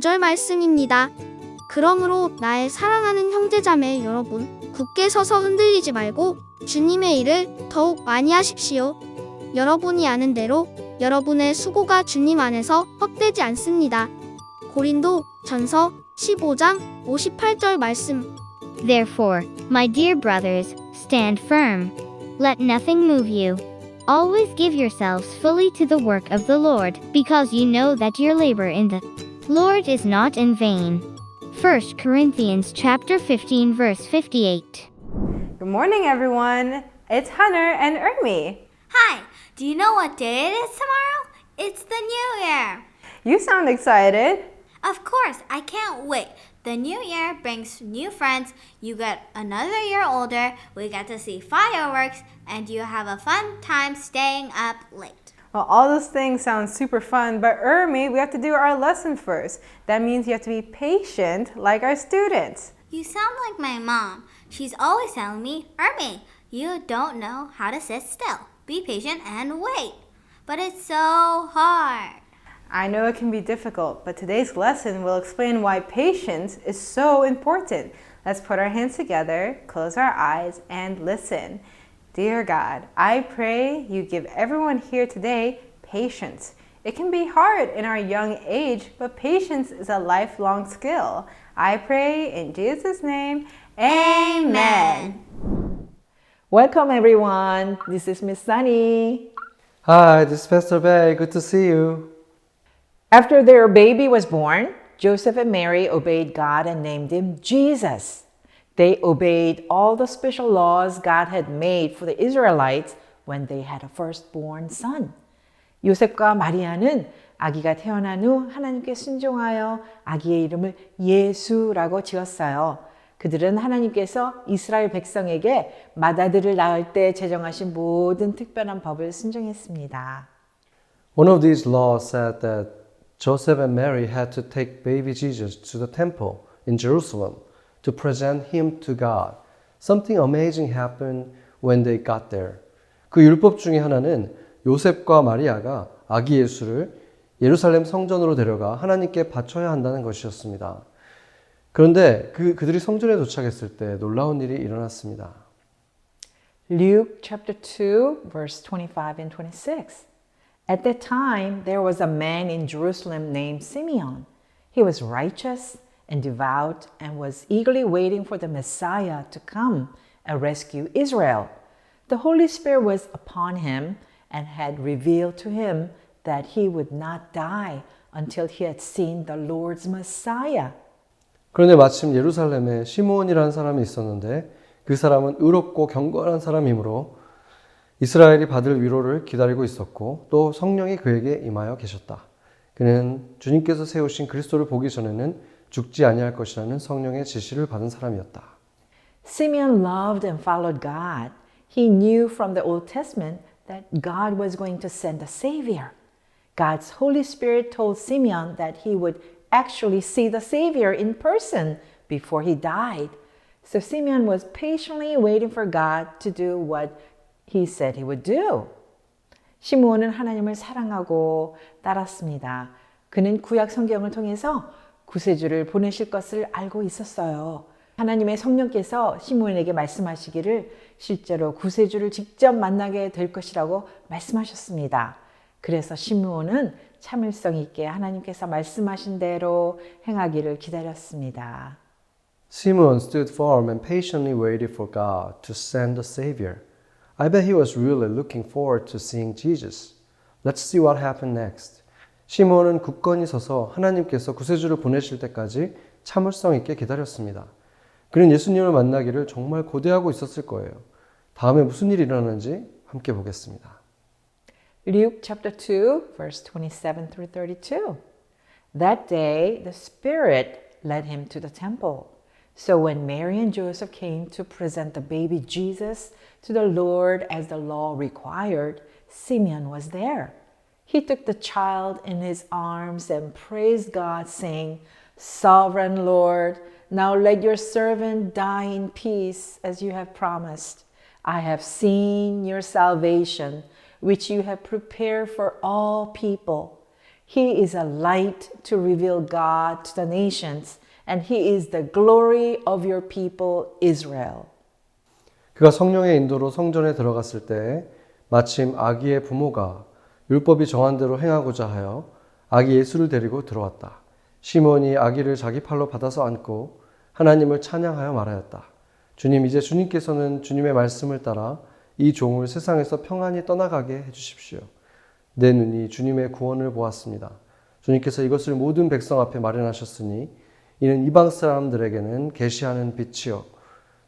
9절 말씀입니다. 그러므로 나의 사랑하는 형제자매 여러분, 굳게 서서 흔들리지 말고 주님의 일을 더욱 많이 하십시오. 여러분이 아는 대로 여러분의 수고가 주님 안에서 헛되지 않습니다. 고린도 전서 15장 58절 말씀. Therefore, my dear brothers, stand firm. Let nothing move you. Always give yourselves fully to the work of the Lord, because you know that your labor in the Lord is not in vain. 1 Corinthians chapter 15 verse 58. Good morning, everyone. It's Hunter and Ermi. Hi, do you know what day it is tomorrow? It's the new year. You sound excited. Of course, I can't wait. The new year brings new friends, you get another year older, we get to see fireworks, and you have a fun time staying up late. Well, all those things sound super fun, but Ermi, we have to do our lesson first. That means you have to be patient like our students. You sound like my mom. She's always telling me, Ermi, you don't know how to sit still. Be patient and wait. But it's so hard. I know it can be difficult, but today's lesson will explain why patience is so important. Let's put our hands together, close our eyes, and listen. Dear God, I pray you give everyone here today patience. It can be hard in our young age, but patience is a lifelong skill. I pray in Jesus' name, Amen. Welcome everyone. This is Miss Sunny. Hi, this is Pastor Bay. Good to see you. After their baby was born, Joseph and Mary obeyed God and named him Jesus. They obeyed all the special laws God had made for the Israelites when they had a firstborn son. 요셉과 마리아는 아기가 태어난 후 하나님께 순종하여 아기의 이름을 예수라고 지었어요. 그들은 하나님께서 이스라엘 백성에게 맏아들을 낳을 때 제정하신 모든 특별한 법을 순종했습니다. One of these laws said that Joseph and Mary had to take baby Jesus to the temple in Jerusalem to present him to God. Something amazing happened when they got there. 그 율법 중에 하나는 요셉과 마리아가 아기 예수를 예루살렘 성전으로 데려가 하나님께 바쳐야 한다는 것이었습니다. 그런데 그, 그들이 성전에 도착했을 때 놀라운 일이 일어났습니다. Luke chapter 2, verse 25 and 26. At that time, there was a man in Jerusalem named Simeon. He was righteous and devout and was eagerly waiting for the Messiah to come and rescue Israel. The Holy Spirit was upon him and had revealed to him that he would not die until he had seen the Lord's Messiah. 그런데 마침 예루살렘에 시므온이라는 사람이 있었는데 그 사람은 의롭고 경건한 사람이므로 이스라엘이 받을 위로를 기다리고 있었고 또 성령이 그에게 임하여 계셨다. 그는 주님께서 세우신 그리스도를 보기 전에는 죽지 아니할 것이라는 성령의 지시를 받은 사람이었다. Simeon loved and followed God. He knew from the Old Testament that God was going to send a Savior. God's Holy Spirit told Simeon that he would actually see the Savior in person before he died. So Simeon was patiently waiting for God to do what he said he would do. 시므온은 하나님을 사랑하고 따랐습니다. 그는 구약 성경을 통해서 구세주를 보내실 것을 알고 있었어요. 하나님의 성령께서 시므온에게 말씀하시기를 실제로 구세주를 직접 만나게 될 것이라고 말씀하셨습니다. 그래서 시므온은 참을성 있게 하나님께서 말씀하신 대로 행하기를 기다렸습니다. Simeon stood firm and patiently waited for God to send the Savior. I bet he was really looking forward to seeing Jesus. Let's see what happened next. 시몬은 굳건히 서서 하나님께서 구세주를 보내실 때까지 참을성 있게 기다렸습니다. 그는 예수님을 만나기를 정말 고대하고 있었을 거예요. 다음에 무슨 일이 일어나는지 함께 보겠습니다. Luke chapter 2, verse 27 through 32. That day, the Spirit led him to the temple. So when Mary and Joseph came to present the baby Jesus to the Lord as the law required, Simeon was there. He took the child in his arms and praised God, saying, Sovereign Lord, now let your servant die in peace as you have promised. I have seen your salvation, which you have prepared for all people He is a light to reveal God to the nations, and He is the glory of your people Israel. 그가 성령의 인도로 성전에 들어갔을 때 마침 아기의 부모가 율법이 정한 대로 행하고자 하여 아기 예수를 데리고 들어왔다. 시몬이 아기를 자기 팔로 받아서 안고 하나님을 찬양하여 말하였다. 주님, 이제 주님께서는 주님의 말씀을 따라 이 종을 세상에서 평안히 떠나가게 해주십시오. 내 눈이 주님의 구원을 보았습니다. 주님께서 이것을 모든 백성 앞에 마련하셨으니 이는 이방 사람들에게는 계시하는 빛이요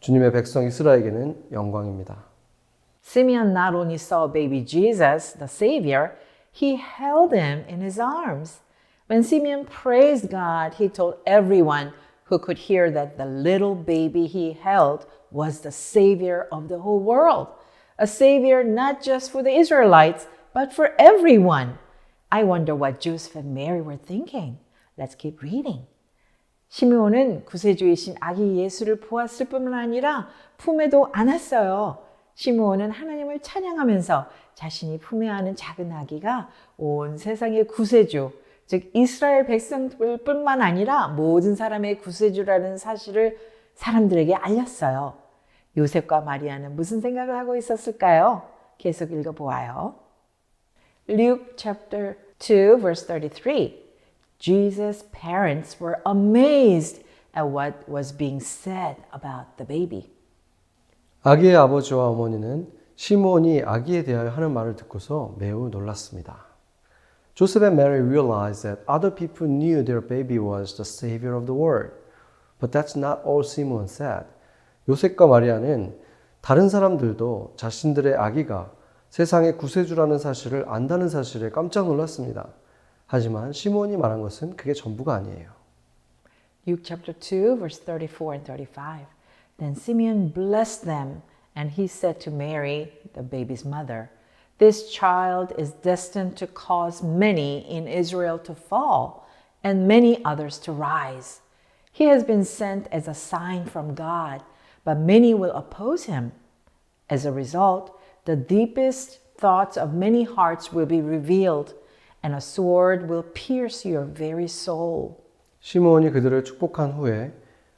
주님의 백성 이스라엘에게는 영광입니다. Simeon not only saw baby Jesus, the Savior, he held him in his arms. When Simeon praised God, he told everyone who could hear that the little baby he held was the Savior of the whole world. A Savior not just for the Israelites, but for everyone. I wonder what Joseph and Mary were thinking. Let's keep reading. 시므온은 구세주이신 아기 예수를 보았을 뿐만 아니라 품에도 안았어요. 시므온은 하나님을 찬양하면서 자신이 품에 안은 작은 아기가 온 세상의 구세주, 즉 이스라엘 백성들뿐만 아니라 모든 사람의 구세주라는 사실을 사람들에게 알렸어요. 요셉과 마리아는 무슨 생각을 하고 있었을까요? 계속 읽어보아요. Luke chapter 2 verse 33. Jesus' parents were amazed at what was being said about the baby. 아기의 아버지와 어머니는 시므온이 아기에 대하여 하는 말을 듣고서 매우 놀랐습니다. Joseph and Mary realized that other people knew their baby was the savior of the world. But that's not all Simon said. 요셉과 마리아는 다른 사람들도 자신들의 아기가 세상의 구세주라는 사실을 안다는 사실에 깜짝 놀랐습니다. 하지만 시몬이 말한 것은 그게 전부가 아니에요. Luke chapter 2 verse 34 and 35. Then Simeon blessed them and he said to Mary, the baby's mother, This child is destined to cause many in Israel to fall and many others to rise. He has been sent as a sign from God, but many will oppose him. As a result, the deepest thoughts of many hearts will be revealed, and a sword will pierce your very soul. 시므온이 그들을 축복한 후에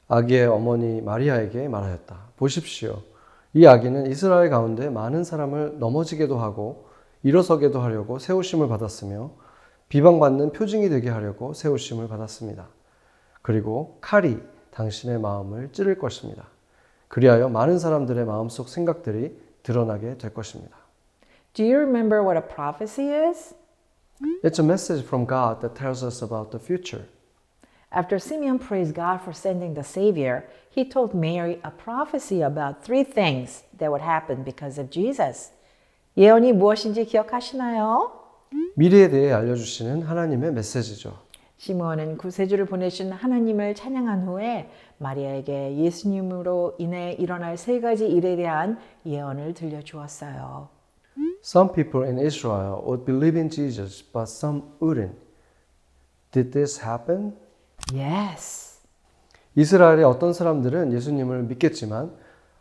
아기의 어머니 마리아에게 말하였다. 보십시오. 이 아기는 이스라엘 가운데 많은 사람을 넘어지게도 하고 일어서게도 하려고 세우심을 받았으며 비방받는 표징이 되게 하려고 세우심을 받았습니다. 그리고 칼이 당신의 마음을 찌를 것입니다. 그리하여 많은 사람들의 마음속 생각들이 드러나게 될 것입니다. Do you remember what a prophecy is? It's a message from God that tells us about the future. After Simeon praised God for sending the Savior, he told Mary a prophecy about three things that would happen because of Jesus. 예언이 무엇인지 기억하시나요? 미래에 대해 알려주시는 하나님의 메시지죠. 시므온은 구세주를 보내신 하나님을 찬양한 후에 마리아에게 예수님으로 인해 일어날 세 가지 일에 대한 예언을 들려주었어요. Some people in Israel would believe in Jesus, but some wouldn't. Did this happen? Yes. 이스라엘의 어떤 사람들은 예수님을 믿겠지만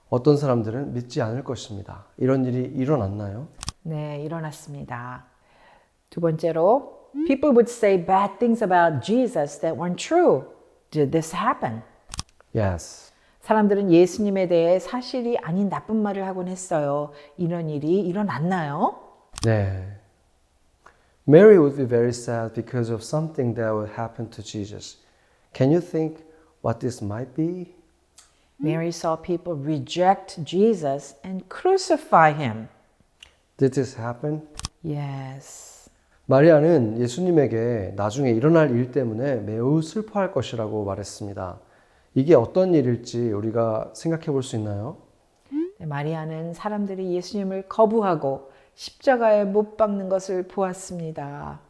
어떤 사람들은 믿지 않을 것입니다. 이런 일이 일어났나요? 네, 일어났습니다. 두 번째로, people would say bad things about Jesus that weren't true. Did this happen? Yes. 사람들은 예수님에 대해 사실이 아닌 나쁜 말을 하곤 했어요. 이런 일이 일어났나요? 네. Mary would be very sad because of something that would happen to Jesus. Can you think what this might be? Mary saw people reject Jesus and crucify him. Did this happen? Yes. 마리아는 예수님에게 나중에 일어날 일 때문에 매우 슬퍼할 것이라고 말했습니다. 이게 어떤 일일지 우리가 생각해 볼 수 있나요? 네, 마리아는 사람들이 예수님을 거부하고 십자가에 못 박는 것을 보았습니다.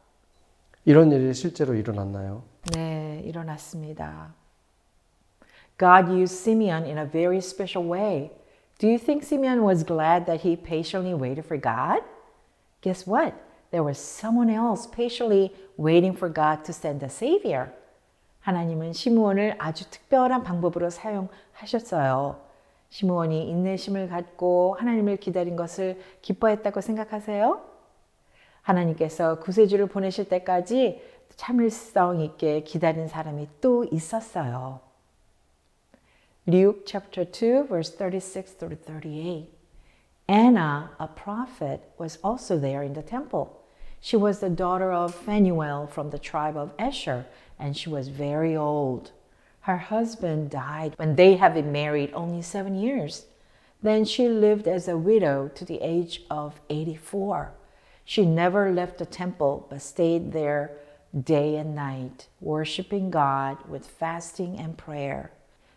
이런 일이 실제로 일어났나요? 네, 일어났습니다. God used Simeon in a very special way. Do you think Simeon was glad that he patiently waited for God? Guess what? There was someone else patiently waiting for God to send a Savior. 하나님은 시므온을 아주 특별한 방법으로 사용하셨어요. 시므온이 인내심을 갖고 하나님을 기다린 것을 기뻐했다고 생각하세요? 하나님께서 구세주를 보내실 때까지 참을성 있게 기다린 사람이 또 있었어요. Luke chapter 2 verse 36 through 38. Anna, a prophet, was also there in the temple. She was the daughter of Phanuel from the tribe of Asher, and she was very old. Her husband died when they had been married only seven years. Then she lived as a widow to the age of 84. She never left the temple but stayed there day and night, worshiping God with fasting and prayer.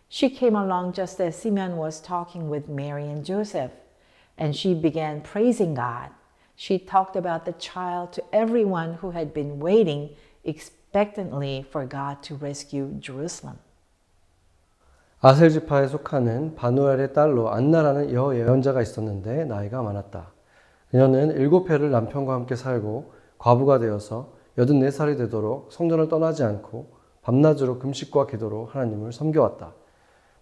She came along just as Simeon was talking with Mary and Joseph, and she began praising God. She talked about the child to everyone who had been waiting expectantly for God to rescue Jerusalem. 아셀 지파에 속하는 바누엘의 딸로 안나라는 여 예언자가 있었는데 나이가 많았다. 그녀는 일곱 해를 남편과 함께 살고 과부가 되어서 84살이 되도록 성전을 떠나지 않고 밤낮으로 금식과 기도로 하나님을 섬겨왔다.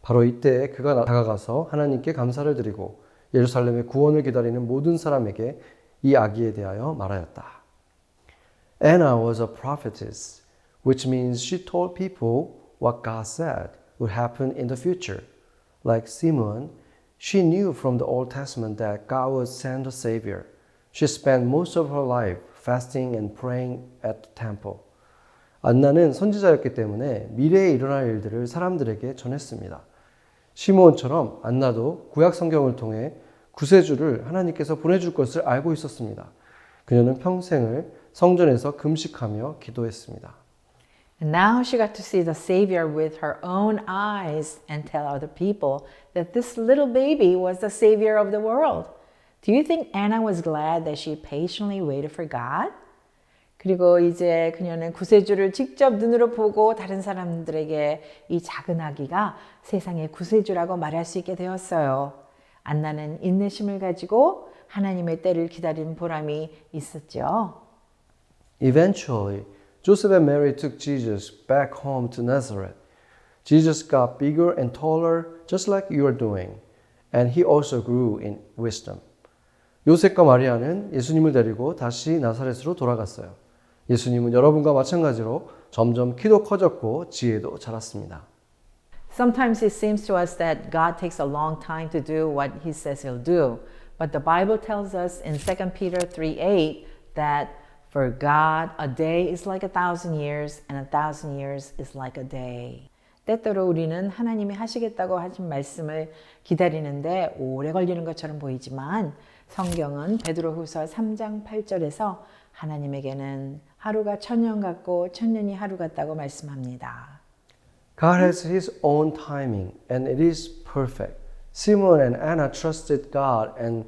바로 이때에 그가 다가가서 하나님께 감사를 드리고 예루살렘의 구원을 기다리는 모든 사람에게 이 아기에 대하여 말하였다. Anna was a prophetess, which means she told people what God said would happen in the future. Like Simon, she knew from the Old Testament that God would send a Savior. She spent most of her life fasting and praying at the temple. 안나는 선지자였기 때문에 미래에 일어날 일들을 사람들에게 전했습니다. 시므온처럼 안나도 구약 성경을 통해 구세주를 하나님께서 보내줄 것을 알고 있었습니다. 그녀는 평생을 성전에서 금식하며 기도했습니다. And now she got to see the Savior with her own eyes and tell other people that this little baby was the Savior of the world. Do you think Anna was glad that she patiently waited for God? 그리고 이제 그녀는 구세주를 직접 눈으로 보고 다른 사람들에게 이 작은 아기가 세상의 구세주라고 말할 수 있게 되었어요. 안나는 인내심을 가지고 하나님의 때를 기다린 보람이 있었죠. Eventually, Joseph and Mary took Jesus back home to Nazareth. Jesus got bigger and taller, just like you are doing, and he also grew in wisdom. 요셉과 마리아는 예수님을 데리고 다시 나사렛으로 돌아갔어요. 예수님은 여러분과 마찬가지로 점점 키도 커졌고 지혜도 자랐습니다. Sometimes it seems to us that God takes a long time to do what he says he'll do. But the Bible tells us in 2 Peter 3 8 that for God, a day is like a thousand years, and a thousand years is like a day. 때때로 우리는 하나님이 하시겠다고 하신 말씀을 기다리는데 오래 걸리는 것처럼 보이지만 성경은 베드로후서 3장 8절에서 하나님에게는 하루가 천년 같고 천년이 하루 같다고 말씀합니다. God has His own timing, and it is perfect. Simon and Anna trusted God, and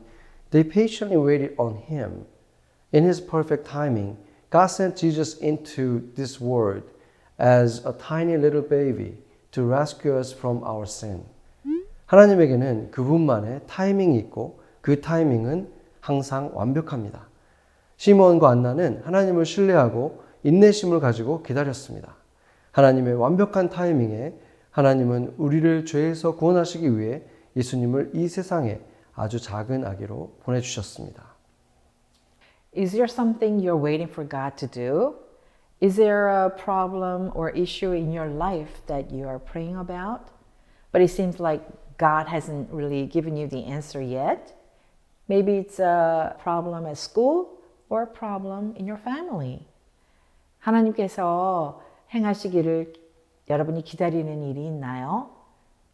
they patiently waited on Him. In His perfect timing, God sent Jesus into this world as a tiny little baby to rescue us from our sin. 하나님에게는 그분만의 타이밍이 있고 그 타이밍은 항상 완벽합니다. 시몬과 안나는 하나님을 신뢰하고 인내심을 가지고 기다렸습니다. 하나님의 완벽한 타이밍에 하나님은 우리를 죄에서 구원하시기 위해 예수님을 이 세상에 아주 작은 아기로 보내주셨습니다. Is there something you're waiting for God to do? Is there a problem or issue in your life that you are praying about? But it seems like God hasn't really given you the answer yet. Maybe it's a problem at school or a problem in your family. 하나님께서 행하시기를 여러분이 기다리는 일이 있나요?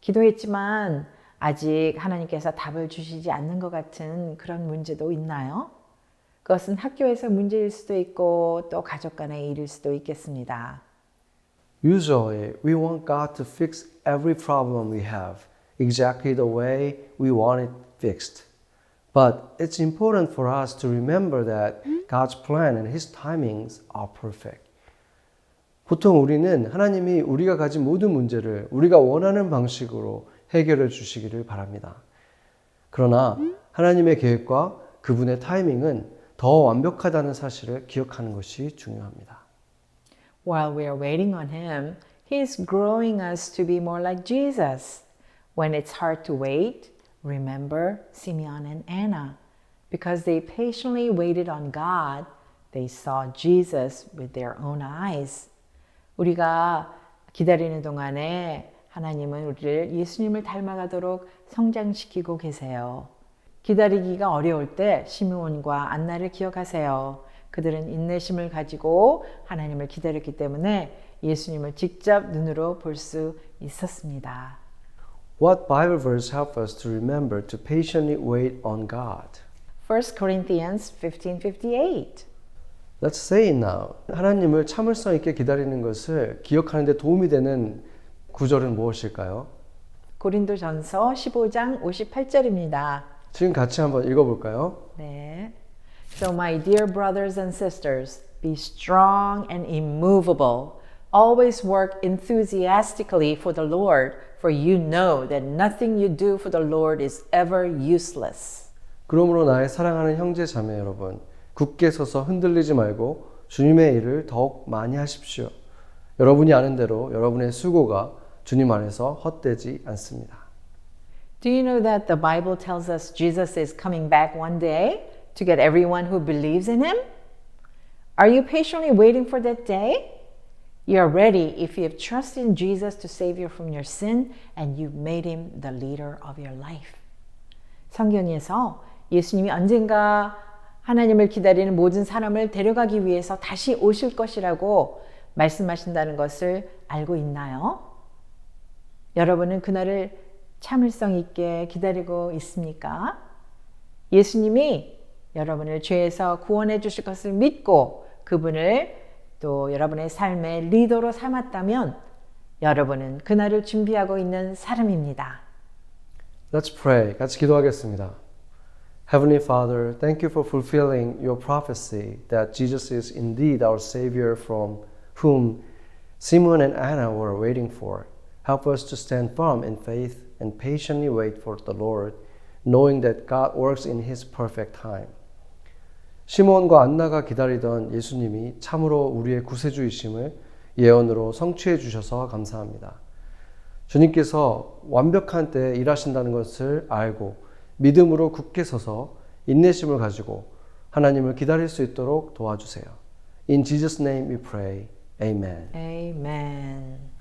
기도했지만 아직 하나님께서 답을 주시지 않는 것 같은 그런 문제도 있나요? 그것은 학교에서 문제일 수도 있고 또 가족 간의 일일 수도 있겠습니다. Usually, we want God to fix every problem we have exactly the way we want it fixed. But it's important for us to remember that God's plan and His timings are perfect. 보통 우리는 하나님이 우리가 가진 모든 문제를 우리가 원하는 방식으로 해결해 주시기를 바랍니다. 그러나 하나님의 계획과 그분의 타이밍은 더 완벽하다는 사실을 기억하는 것이 중요합니다. While we are waiting on Him, He is growing us to be more like Jesus. When it's hard to wait, remember Simeon and Anna. Because they patiently waited on God, They saw Jesus with their own eyes. 우리가 기다리는 동안에 하나님은 우리를 예수님을 닮아가도록 성장시키고 계세요. 기다리기가 어려울 때 시므온과 안나를 기억하세요. 그들은 인내심을 가지고 하나님을 기다렸기 때문에 예수님을 직접 눈으로 볼 수 있었습니다. What Bible verse help us to remember to patiently wait on God? 1 Corinthians 15:58. Let's say it now. 하나님을 참을성 있게 기다리는 것을 기억하는 데 도움이 되는 구절은 무엇일까요? 고린도전서 15장 58절입니다. 지금 같이 한번 읽어볼까요? 네. So my dear brothers and sisters, be strong and immovable. Always work enthusiastically for the Lord, for you know that nothing you do for the Lord is ever useless. 그러므로 나의 사랑하는 형제 자매 여러분, 굳게 서서 흔들리지 말고 주님의 일을 더욱 많이 하십시오. 여러분이 아는 대로 여러분의 수고가 주님 안에서 헛되지 않습니다. Do you know that the Bible tells us Jesus is coming back one day to get everyone who believes in him? Are you patiently waiting for that day? You are ready if you have trusted in Jesus to save you from your sin and you've made him the leader of your life. 성경에서 예수님이 언젠가 하나님을 기다리는 모든 사람을 데려가기 위해서 다시 오실 것이라고 말씀하신다는 것을 알고 있나요? 여러분은 그날을 참을성 있게 기다리고 있습니까? 예수님이 여러분을 죄에서 구원해 주실 것을 믿고 그분을 또 여러분의 삶의 리더로 삼았다면 여러분은 그날을 준비하고 있는 사람입니다. Let's pray. 같이 기도하겠습니다. Heavenly Father, thank you for fulfilling your prophecy that Jesus is indeed our Savior from whom Simon and Anna were waiting for. Help us to stand firm in faith and patiently wait for the Lord, knowing that God works in His perfect time. 시몬과 안나가 기다리던 예수님이 참으로 우리의 구세주이심을 예언으로 성취해 주셔서 감사합니다. 주님께서 완벽한 때에 일하신다는 것을 알고 믿음으로 굳게 서서 인내심을 가지고 하나님을 기다릴 수 있도록 도와주세요. In Jesus' name we pray. Amen. Amen.